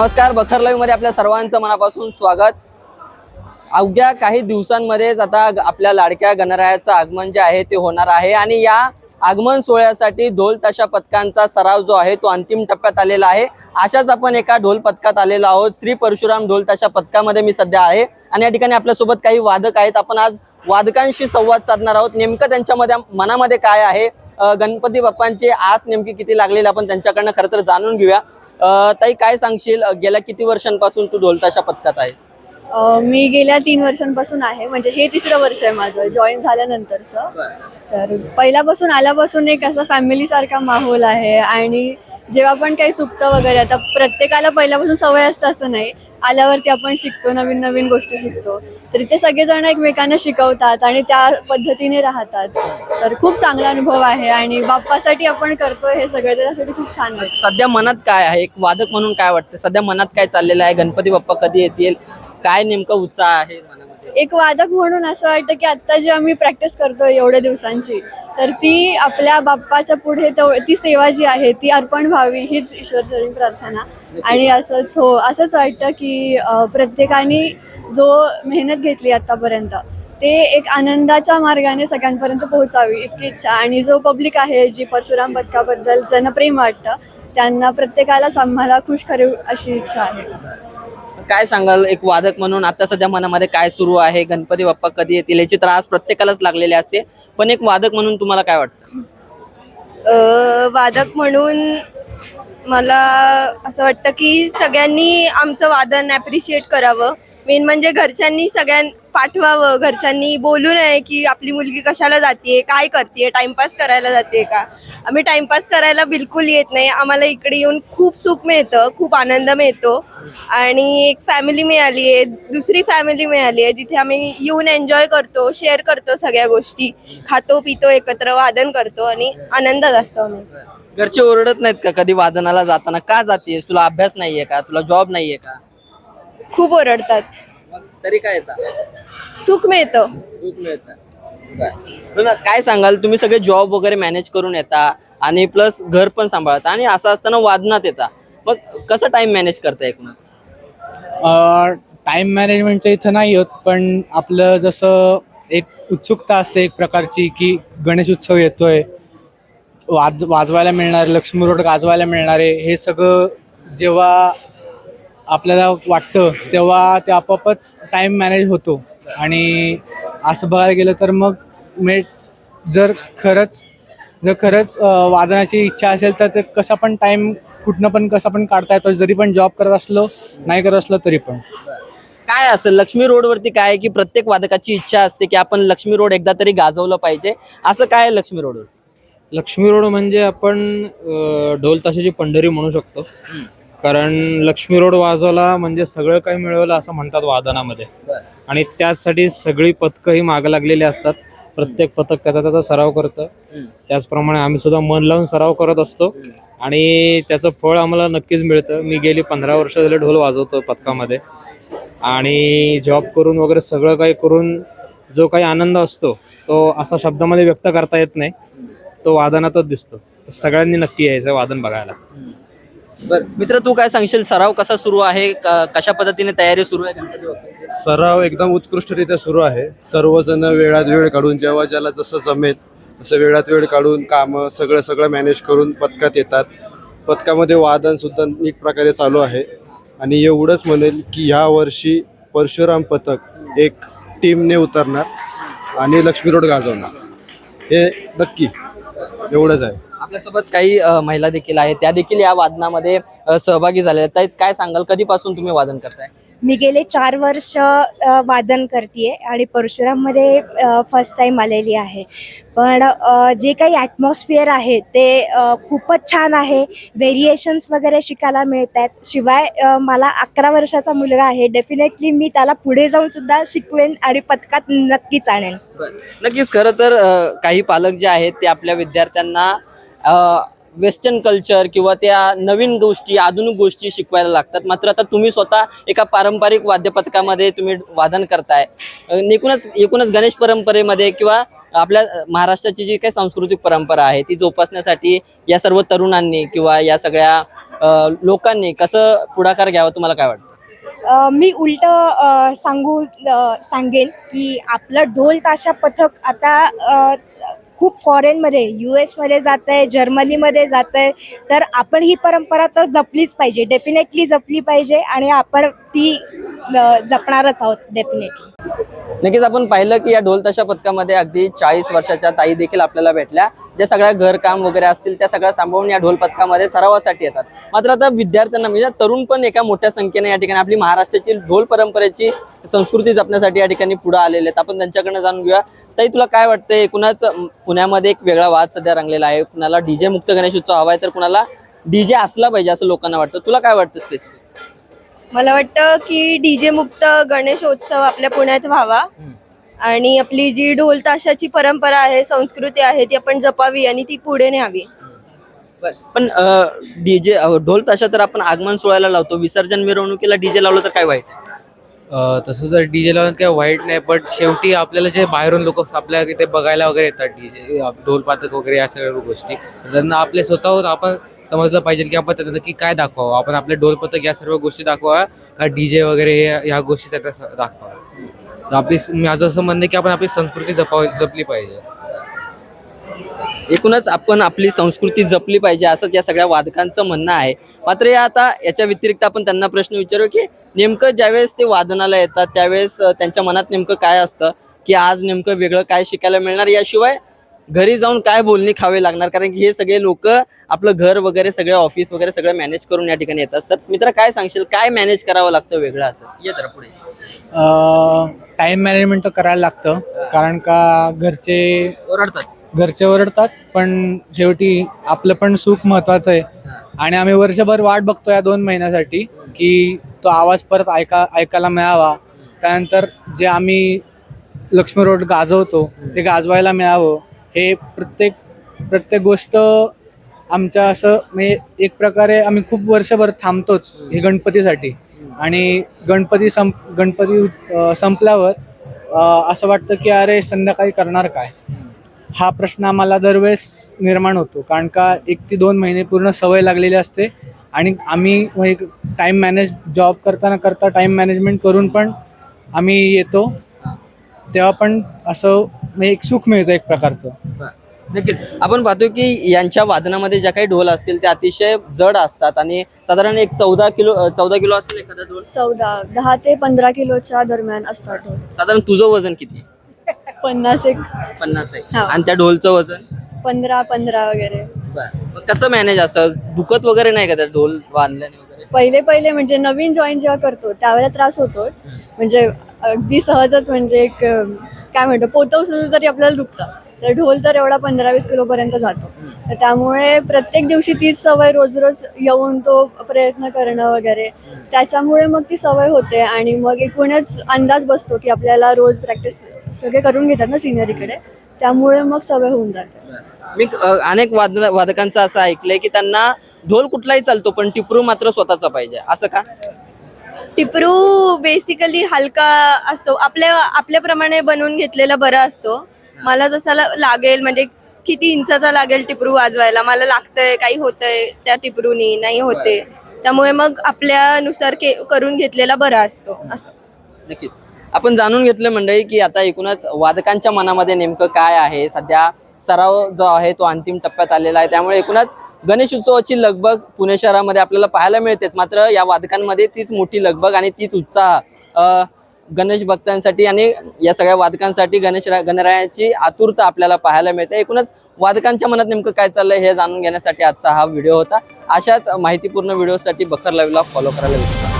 नमस्कार बखर लाईव्हमध्ये आपल्या सर्वांचं मनापासून स्वागत. अवघ्या काही दिवसांमध्येच आता आपल्या लाडक्या गणरायाचं आगमन जे आहे ते होणार आहे आणि या आगमन सोहळ्यासाठी ढोल तशा पथकांचा सराव जो आहे तो अंतिम टप्प्यात आलेला आहे. अशाच आपण एका ढोल पथकात आलेलो आहोत. श्री परशुराम ढोल तशा पथकामध्ये मी सध्या आहे आणि या ठिकाणी आपल्यासोबत काही वादक आहेत. आपण आज वादकांशी संवाद साधणार आहोत. नेमकं त्यांच्यामध्ये मनामध्ये काय आहे? गणपती बाप्पांची आस नेमकी किती लागलेली आपण त्यांच्याकडनं खरं तर जाणून घेऊया. ताई काय सांगशील? गेल्या किती वर्षांपासून तू ढोलताशा पथकात आहे मी गेल्या तीन वर्षांपासून आहे. म्हणजे हे तिसरं वर्ष आहे माझं. जॉईन झाल्यानंतरचं. तर पहिल्यापासून आल्यापासून एक असा फॅमिली सारखा माहोल आहे. आणि जेव्हा पण काही चुकतं वगैरे आता प्रत्येकाला पहिल्यापासून सवय असतं असं नाही. आल्यावरती आपण शिकतो नवीन नवीन गोष्टी शिकतो. तर इथे सगळेजण एकमेकांना शिकवतात आणि त्या पद्धतीने राहतात. तर खूप चांगला अनुभव आहे आणि बाप्पासाठी आपण करतोय हे सगळं त्याच्यासाठी खूप छान वाटतं सध्या मनात काय आहे? एक वादक म्हणून काय वाटतं सध्या मनात काय चाललेलं आहे? गणपती बाप्पा कधी येतील? काय नेमकं उत्साह आहे मनात? एक वादक म्हणून असं वाटतं की आत्ता जी आम्ही प्रॅक्टिस करतोय एवढ्या दिवसांची तर ती आपल्या बाप्पाच्या पुढे तो- ती सेवा जी आहे ती अर्पण व्हावी हीच ईश्वरचरणी प्रार्थना. आणि असंच हो असंच वाटतं की प्रत्येकाने जो मेहनत घेतली आतापर्यंत ते एक आनंदाच्या मार्गाने सगळ्यांपर्यंत पोहोचावी इतकी इच्छा. आणि जो पब्लिक आहे जी परशुराम पथकाबद्दल ज्यांना प्रेम वाटतं त्यांना प्रत्येकालाच आम्हाला खुश करू अशी इच्छा आहे. काय सांगाल? एक वादक म्हणून आता सध्या मनामध्ये काय सुरू आहे? गणपती बाप्पा कधी येतील? याची त्रास प्रत्येकालाच लागलेली असते. पण एक वादक म्हणून तुम्हाला काय वाटतं? अ, वादक म्हणून मला असं वाटतं की सगळ्यांनी आमचं वादन ॲप्रिशिएट करावं. मेन म्हणजे घरच्यांनी सगळ्यां पाठवावं घरच्यांनी बोलू नये की आपली मुलगी कशाला जाते काय करते टाइमपास करायला जाते का? आम्ही टाइमपास करायला बिलकुल येत नाही. आम्हाला इकडे येऊन खूप सुख मिळतं खूप आनंद मिळतो. आणि एक फॅमिली मिळाली आहे दुसरी फॅमिली मिळाली आहे जिथे आम्ही येऊन एन्जॉय करतो शेअर करतो सगळ्या गोष्टी. खातो पितो एकत्र वादन करतो आणि आनंदात असतो आम्ही. घरचे ओरडत नाहीत का कधी वादनाला जाताना? का जातेस तुला अभ्यास नाहीये का? तुला जॉब नाहीये का? खूप ओरडतात. मग तरी काय येतं? सुख मिळतं. दूध मिळतं. बरं. काय सांगाल? तुम्ही सगळे जॉब वगैरे मॅनेज करून येता आणि प्लस घर पण सांभाळता आणि असं असताना वादनात येता. मग कसं टाइम मॅनेज करता एकूण टाईम मॅनेजमेंटचं इथं नाही होत पण आपलं जसं एक उत्सुकता असते एक प्रकारची की गणेश उत्सव येतोय वाज वाजवायला मिळणारे लक्ष्मी रोड गाजवायला मिळणारे हे सगळं जेव्हा आपल्याला वाटतं तेव्हा ते आपोआपच टाईम मॅनेज होतो. आणि असं बघायला गेलं तर मग मे जर खरंच जर खरंच वादनाची इच्छा असेल तर ते कसा पण टाईम कुठनं पण कसा पण काढता येतो. जरी पण जॉब करत असलो नाही करत असलो तरी पण. काय असेल लक्ष्मी रोडवरती काय आहे की प्रत्येक वादकाची इच्छा असते की आपण लक्ष्मी रोड एकदा तरी गाजवलं पाहिजे? असं काय आहे लक्ष्मी रोडवर लक्ष्मी रोड म्हणजे आपण ढोल ताशाची पंढरी म्हणू शकतो. कारण लक्ष्मी रोड वाजवला म्हणजे सगळं काही मिळवलं असं म्हणतात वादनामध्ये. आणि त्याचसाठी सगळी पथकं ही मागं लागलेली असतात. प्रत्येक पथक त्याचा त्याचा सराव करतं. त्याचप्रमाणे आम्ही सुद्धा मन लावून सराव करत असतो. आणि त्याचं फळ आम्हाला नक्कीच मिळतं. मी गेली पंधरा वर्ष झाले ढोल वाजवतो पथकामध्ये. आणि जॉब करून वगैरे सगळं काही करून जो काही आनंद असतो तो असा शब्दामध्ये व्यक्त करता येत नाही. तो वादनातच दिसतो. सगळ्यांनी नक्की यायचं वादन बघायला. बर. मित्र तू काय सांगशील? सराव कसा सुरू आहे? क- कशा पद्धतीने तयारी सुरू आहे गणपती बाप्पाची? सराव एकदम उत्कृष्टरित्या सुरू आहे. सर्वजण वेळात वेळ काढून जेव्हा ज्याला जसं जमेल तसं वेळात वेळ काढून कामं सगळं सगळं मॅनेज करून पथकात येतात. पथकामध्ये वादन सुद्धा नीट प्रकारे चालू आहे. आणि एवढंच म्हणेल की ह्या वर्षी परशुराम पथक एक टीमने उतरणार आणि लक्ष्मी रोड गाजवणार. हे नक्की एवढंच आहे. आपल्यासोबत काही महिला देखील आहेत. त्या देखील या वादनामध्ये सहभागी झाल्या आहेत. काय सांगाल? कधीपासून तुम्ही वादन करताय? मी गेले चार वर्ष वादन करते आणि परशुराममध्ये फर्स्ट टाईम आलेली आहे. पण जे काही ॲटमॉस्फिअर आहे ते खूपच छान आहे. व्हेरिएशन्स वगैरे शिकायला मिळत आहेत शिवाय मला अकरा वर्षाचा मुलगा आहे. डेफिनेटली मी त्याला पुढे जाऊन सुद्धा शिकवेन आणि पथकात नक्कीच आणेन. नक्कीच. खरं तर काही पालक जे आहेत ते आपल्या विद्यार्थ्यांना वेस्टर्न कल्चर किंवा त्या नवीन गोष्टी आधुनिक गोष्टी शिकवायला लागतात. मात्र आता तुम्ही स्वतः एका पारंपरिक वाद्यपथकामध्ये तुम्ही वादन करताय. एकूणच एकूणच गणेश परंपरेमध्ये किंवा आपल्या महाराष्ट्राची जी काही सांस्कृतिक परंपरा आहे ती जोपासण्यासाठी या सर्व तरुणांनी किंवा या सगळ्या लोकांनी कसं पुढाकार घ्यावा तुम्हाला काय वाटतं? मी उलट सांगू सांगेन की आपलं ढोल ताशा पथक आता खूप फॉरेनमध्ये यू एसमध्ये जात आहे जर्मनीमध्ये जात आहे तर आपण ही परंपरा तर जपलीच पाहिजे. डेफिनेटली जपली पाहिजे आणि आपण ती जपणारच आहोत डेफिनेटली नक्कीच आपण पाहिलं की या ढोल तशा पथकामध्ये अगदी चाळीस वर्षाच्या ताई देखील आपल्याला भेटल्या. ज्या सगळ्या घरकाम वगैरे असतील त्या सगळ्या सांभाळून या ढोल पथकामध्ये सरावासाठी येतात. मात्र आता विद्यार्थ्यांना म्हणजे तरुण पण एका मोठ्या संख्येने या ठिकाणी आपली महाराष्ट्राची ढोल परंपरेची संस्कृती जपण्यासाठी या ठिकाणी पुढे आलेले आहेत. आपण त्यांच्याकडनं जाणून घेऊया. ताई तुला काय वाटतं एकूणच पुण्यामध्ये एक वेगळा वाद सध्या रंगलेला आहे. कुणाला डीजे मुक्त गणेश उत्सव हवा आहे तर कुणाला डीजे असला पाहिजे असं लोकांना वाटतं. तुला काय वाटतं स्पेसिफिक मला वाटतं की डीजे मुक्त गणेशोत्सव आपल्या पुण्यात व्हावा. आणि आपली जी ढोल ताशाची परंपरा आहे संस्कृती आहे ती आपण जपावी आणि ती पुढे न्यावी. पण डीजे ढोल ताशा तर आपण आगमन सोहळ्याला लावतो. विसर्जन मिरवणुकीला डीजे लावलं तर काय वाईट? तसं जर डीजे लावून काय वाईट नाही बट शेवटी आपल्याला जे बाहेरून लोक आपल्या इथे बघायला वगैरे येतात डीजे ढोल पातक वगैरे या सगळ्या गोष्टी. त्यांना आपले स्वतःहून आपण समजलं पाहिजे की आपण त्यांना की काय दाखवावं? आपण आपले ढोल पथक या सर्व गोष्टी दाखवा का डीजे वगैरे हे- ह्या गोष्टी त्यांना दाखवा. आपली माझं असं म्हणणं की आपण आपली संस्कृती जपाव जपली पाहिजे. एकूणच आपण आपली संस्कृती जपली पाहिजे असंच या सगळ्या वादकांचं म्हणणं आहे. मात्र या आता याच्या व्यतिरिक्त आपण त्यांना प्रश्न विचारू की नेमकं ज्यावेळेस ते वादनाला येतात त्यावेळेस त्यांच्या मनात नेमकं काय असतं? की आज नेमकं वेगळं काय शिकायला मिळणार? याशिवाय घरी जाऊन काय बोलणी खावे लागणार? कारण की हे सगळे लोक आपलं घर वगैरे सगळे ऑफिस वगैरे सगळं मॅनेज करून या ठिकाणी येतात. सर मित्र काय सांगशील? काय मॅनेज करावं लागतं वेगळं असं? ये तर पुढे. टाइम मॅनेजमेंट तर करायला लागतं. कारण का घरचे ओरडतात. घरचे ओरडतात पण शेवटी आपलं पण सुख महत्वाचं आहे. आणि आम्ही वर्षभर वाट बघतो या दोन महिन्यासाठी की तो आवाज परत ऐका ऐकायला मिळावा. त्यानंतर जे आम्ही लक्ष्मी रोड गाजवतो ते गाजवायला मिळावं. हे प्रत्येक प्रत्येक गोष्ट आमच्या असं म्हणजे एक प्रकारे आम्ही खूप वर्षभर थांबतोच हे गणपतीसाठी. आणि गणपती संप गणपती अं, संपल्यावर अं, असं वाटतं की अरे संध्याकाळी करणार काय? हा प्रश्न आम्हाला दरवेळेस निर्माण होतो. कारण का एक ते दोन महिने पूर्ण सवय लागलेली असते. आणि आम्ही टाईम मॅनेज जॉब करताना करता टाईम मॅनेजमेंट करून पण आम्ही येतो. तेव्हा पण असं म्हणजे एक सुख मिळतं एक प्रकारचं. नक्कीच. आपण पाहतो की यांच्या वादनामध्ये ज्या काही ढोल असतील ते अतिशय जड असतात आणि साधारण एक चौदा किलो चौदा किलो असेल एखादा ढोल? चौदा दहा ते पंधरा किलोच्या दरम्यान असतात ढोल. साधारण तुझं वजन किती? पन्नास एक. पन्नास आहे हा. आणि त्या ढोलचं वजन? पंधरा पंधरा वगैरे. मग कसं मॅनेज असतं दुखत वगैरे नाही का त्या ढोल बांधल्याने वगैरे? पहिले पहिले म्हणजे नवीन जॉईन जेव्हा करतो त्यावेळेला त्रास होतोच. म्हणजे अगदी सहजच म्हणजे एक अं, काय म्हणतो पोतं उचललं तरी आपल्याला दुखतं तर ढोल तर एवढा पंधरा वीस किलो पर्यंत जातो. तर त्यामुळे प्रत्येक दिवशी तीच सवय रोज रोज येऊन तो प्रयत्न करणं वगैरे त्याच्यामुळे मग ती सवय होते आणि मग एकूणच अंदाज बसतो की आपल्याला रोज प्रॅक्टिस सगळे करून घेतात ना सिनियरीकडे त्यामुळे मग सवय होऊन जाते. मी अनेक वाद वादकांचं असं ऐकलंय की त्यांना ढोल कुठलाही चालतो पण टिपरू मात्र स्वतःचा पाहिजे. असं का? टिपरू बेसिकली हलका असतो. आपल्या आपल्याप्रमाणे बनवून घेतलेला बरा असतो. मला जसा लागेल म्हणजे किती इंचाचा लागेल टिपरू वाजवायला? मला लागतंय काही होतंय त्या टिपरूनी नाही होते. त्यामुळे मग आपल्यानुसार के करून घेतलेला बरा असतो असं. नक्कीच. आपण जाणून घेतलं मंडळी की आता एकूणच वादकांच्या मनामध्ये नेमकं काय आहे? सध्या सराव जो आहे तो अंतिम टप्प्यात आलेला आहे. त्यामुळे एकूणच गणेश उत्सवाची लगबग पुणे शहरामध्ये आपल्याला पाहायला मिळतेच. मात्र या वादकांमध्ये तीच मोठी लगबग आणि तीच उत्साह गणेश भक्तांसाठी आणि या सगळ्या वादकांसाठी गणेश गणरायाची आतुरता आपल्याला पाहायला मिळते. एकूणच वादकांच्या मनात नेमकं काय चाललंय हे जाणून घेण्यासाठी आजचा हा व्हिडिओ होता. अशाच माहितीपूर्ण व्हिडिओसाठी बखर लाईव्हला फॉलो करायला विसरू